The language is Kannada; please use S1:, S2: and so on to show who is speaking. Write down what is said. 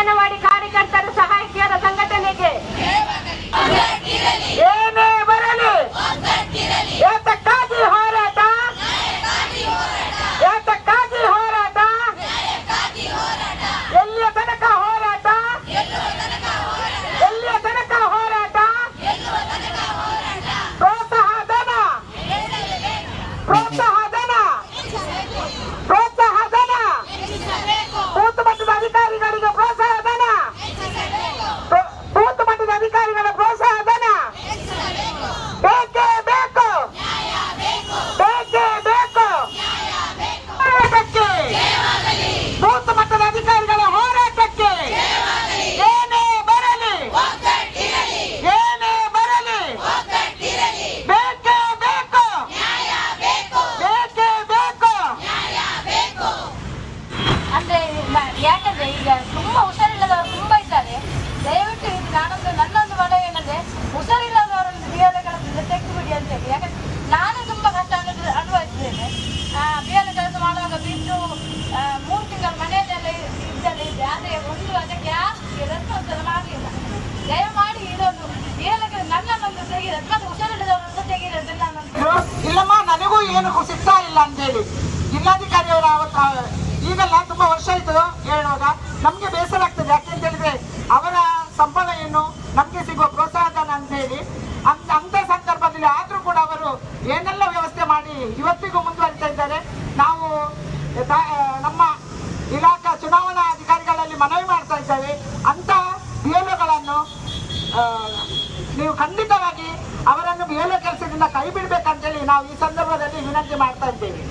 S1: ಅಂಗನವಾಡಿ
S2: ಅಂದ್ರೆ ಯಾಕಂದ್ರೆ ಈಗ ತುಂಬಾ ಹುಷಾರಿಲ್ಲದವರು ತುಂಬಾ ಇದ್ದಾರೆ. ದಯವಿಟ್ಟು ನಾನೊಂದು ನನ್ನೊಂದು ಮನವಿ ಏನಂದ್ರೆ, ಹುಷಾರಿಲ್ಲದವರನ್ನು ಬಿಎಲ್ಎ ತೆಗೆದು ಬಿಡಿ ಅಂತ ಹೇಳಿ. ಯಾಕಂದ್ರೆ ನಾನು ತುಂಬಾ ಕಷ್ಟ ಅನು- ಅನುಭವಿಸಿದ್ದೇನೆ. ಬಿಎಲ್ಎ ಕೆಲಸ ಮಾಡುವಾಗ ಬಿದ್ದು ಮೂರು ತಿಂಗಳು ಮನೆಯಲ್ಲೆಲ್ಲ ಇದ್ದಲ್ಲೇ ಇದೆ ಆದ್ರೆ ಒಂದು ಅದಕ್ಕೆ ಯಾರು ರೆಸ್ಪಾನ್ಸ್ ಎಲ್ಲ ಮಾಡಲಿಲ್ಲ ದಯಮಾಡಿ ಇದೊಂದು ಬಿಎಲ್ಎ ನನ್ನನ್ನೊಂದು ತೆಗೀರಿ ಮತ್ತೆ ಹುಷಾರಿಲ್ಲದವರನ್ನು ತೆಗೀರಿ ಅಂತ
S1: ಇಲ್ಲಮ್ಮ, ನನಗೂ ಏನು ಸಿಗ್ತಾ ಇಲ್ಲ ಅಂತೇಳಿ ಜಿಲ್ಲಾಧಿಕಾರಿಯವರ ಹೇಳುವಾಗ ನಮ್ಗೆ ಬೇಸರ ಆಗ್ತದೆ. ಯಾಕೆ ಅಂತ ಹೇಳಿದ್ರೆ ಅವರ ಸಂಬಳ ಏನು ನಮ್ಗೆ ಸಿಗುವ ಪ್ರೋತ್ಸಾಹಧನ ಅಂತ ಹೇಳಿ ಅಂತ ಅಂತ ಸಂದರ್ಭದಲ್ಲಿ ಆದ್ರೂ ಕೂಡ ಅವರು ಏನೆಲ್ಲ ವ್ಯವಸ್ಥೆ ಮಾಡಿ ಇವತ್ತಿಗೂ ಮುಂದುವರಿತಾ ಇದ್ದಾರೆ. ನಾವು ನಮ್ಮ ಇಲಾಖಾ ಚುನಾವಣಾ ಅಧಿಕಾರಿಗಳಲ್ಲಿ ಮನವಿ ಮಾಡ್ತಾ ಇದ್ದೇವೆ. ಅಂತ ಬಿಎಲ್ಒಗಳನ್ನು ನೀವು ಖಂಡಿತವಾಗಿ ಅವರನ್ನು ಬಿಎಲ್ಒ ಕೆಲಸದಿಂದ ಕೈ ಬಿಡ್ಬೇಕಂತೇಳಿ ನಾವು ಈ ಸಂದರ್ಭದಲ್ಲಿ ವಿನಂತಿ ಮಾಡ್ತಾ ಇದ್ದೇವೆ.